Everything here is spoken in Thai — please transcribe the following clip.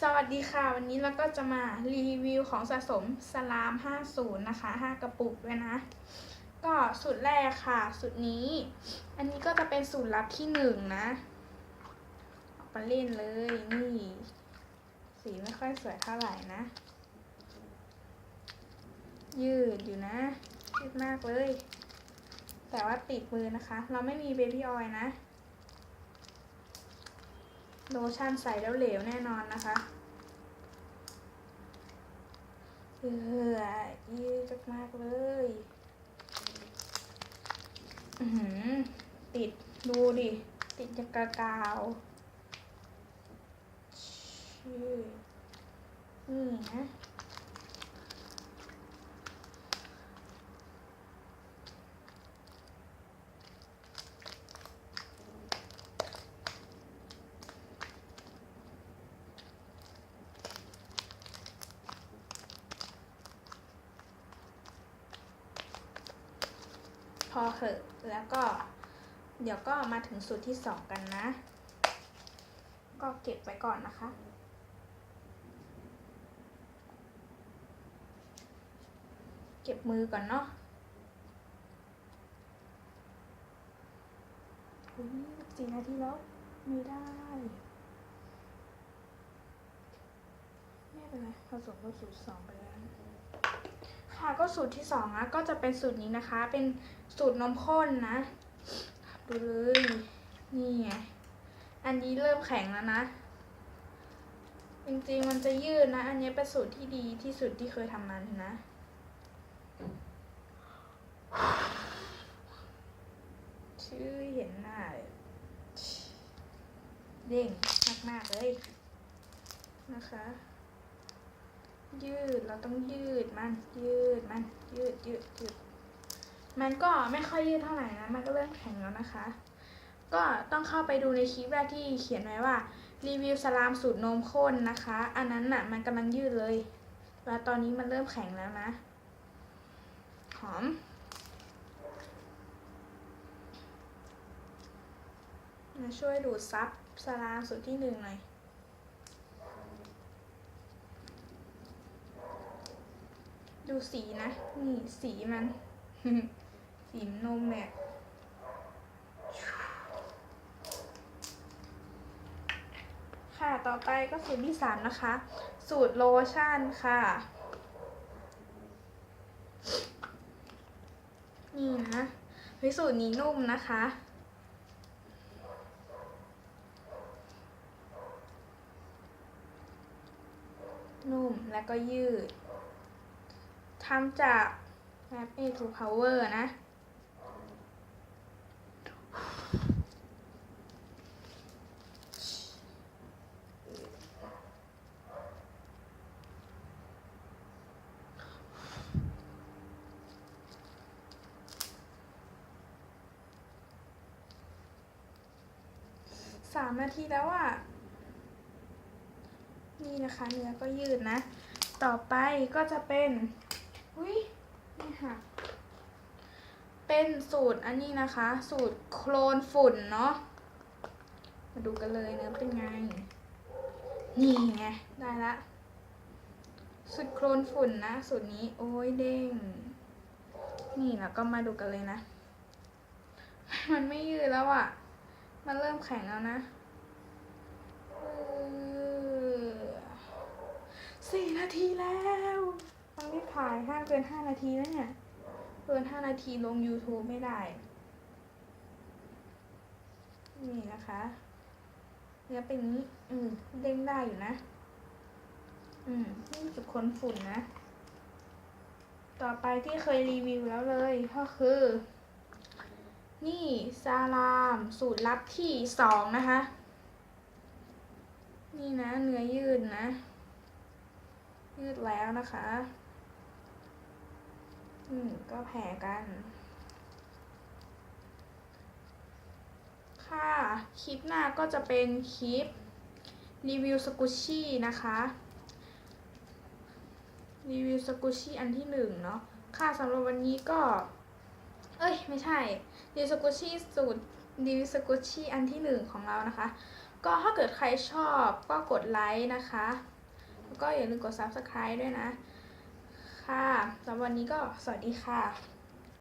สวัสดีค่ะ วันนี้เราก็จะมารีวิวของสะสมสลาม 50 นะคะ 5 กระปุกด้วยนะ ก็สูตรแรกค่ะ สูตรนี้ อันนี้ก็จะเป็นสูตรลับที่หนึ่งนะออกมาเล่นเลยนี่ สีไม่ค่อยสวยเท่าไหร่นะ ยืดอยู่นะยืดมากเลย แต่ว่าติดมือนะคะ เราไม่มีเบบี้ออยล์นะ โลชั่นใส่แล้วเหลวแน่นอนนะคะเออยืดมากๆเลยอือหือติดดูดิ ติดจากกากาวชื่อนี่นะ อเหอะแล้วก็ เดี๋ยวก็มาถึงสูตรที่สองกันนะ ก็เก็บไว้ก่อนนะคะเก็บมือก่อนเนาะอุ๊ยสี่นาทีแล้ว ไม่ได้ ไม่เป็นไรผสมกับสูตรสองไปแล้ว ค่ะก็สูตรที่สองนะก็จะเป็นสูตรนี้นะคะ เป็นสูตรนมข้นนะดูเลยนี่ไงอันนี้เริ่มแข็งแล้วนะ จริงๆมันจะยืดนะ อันนี้เป็นสูตรที่ดีที่สุดที่เคยทำมานะชื่อเห็นหน้าเลยเด้งมากๆเลยนะคะ ยืดเราต้องยืดมันยืดมันยืดยืดยืดมันก็ไม่ค่อยยืดเท่าไหร่นะมันก็เริ่มแข็งแล้วนะคะ ก็ต้องเข้าไปดูในคลิปแรกที่เขียนไว้ว่ารีวิวสลามสูตรนมข้นนะคะ อันนั้นน่ะมันกำลังยืดเลย แล้วตอนนี้มันเริ่มแข็งแล้วนะหอมมาช่วยดูดซับสลามสูตรที่หนึ่งหน่อย ดูสีนะ นี่สีมัน สีนมเนี่ยค่ะ ต่อไปก็สูตรที่สามนะคะ สูตรโลชั่นค่ะ นี่นะเฮ้ยสูตรนี้นุ่มนะคะนุ่มแล้วก็ยืด ทำจากแอปเอทูพาวเวอร์นะ สามนาทีแล้วอะ่ะ นี่นะคะเนื้อก็ยืดนะ ต่อไปก็จะเป็น อุ้ยนี่ค่ะ เป็นสูตรอันนี้นะคะ สูตรโคลนฝุ่นเนาะ มาดูกันเลยเนื้อเป็นไง นี่ไง ได้ละ สูตรโคลนฝุ่นนะ สูตรนี้ โอ้ยเด้ง นี่แล้วก็มาดูกันเลยนะ มันไม่ยืดแล้วอะ่ะ มันเริ่มแข็งแล้วนะสี่นาทีแล้ว ต้องรีบถ่ายห้ามเกินห้านาทีแล้วเนี่ย เกินห้านาทีลง YouTube ไม่ได้ นี่นะคะเนื้อเป็นนี้ อืมเด้งได้อยู่นะ อืมนี่จุดคนฝุ่นนะ ต่อไปที่เคยรีวิวแล้วเลยก็คือ นี่ซาลามสูตรลับที่สองนะคะ นี่นะเนื้อยืดนะ ยืดแล้วนะคะ ก็แผ่กัน ค่ะ คลิปหน้าก็จะเป็นคลิป รีวิวสกูชี่นะคะ รีวิวสกูชี่อันที่หนึ่งเนาะ ค่ะสำหรับวันนี้ก็ เอ้ย ไม่ใช่ รีวิวสกูชี่สูตรรีวิวสกูชชี่อันที่หนึ่งของเรานะคะ ก็ถ้าเกิดใครชอบก็กดไลค์นะคะ แล้วก็อย่าลืมกด subscribe ด้วยนะ ค่ะสำหรับวันนี้ก็สวัสดีค่ะ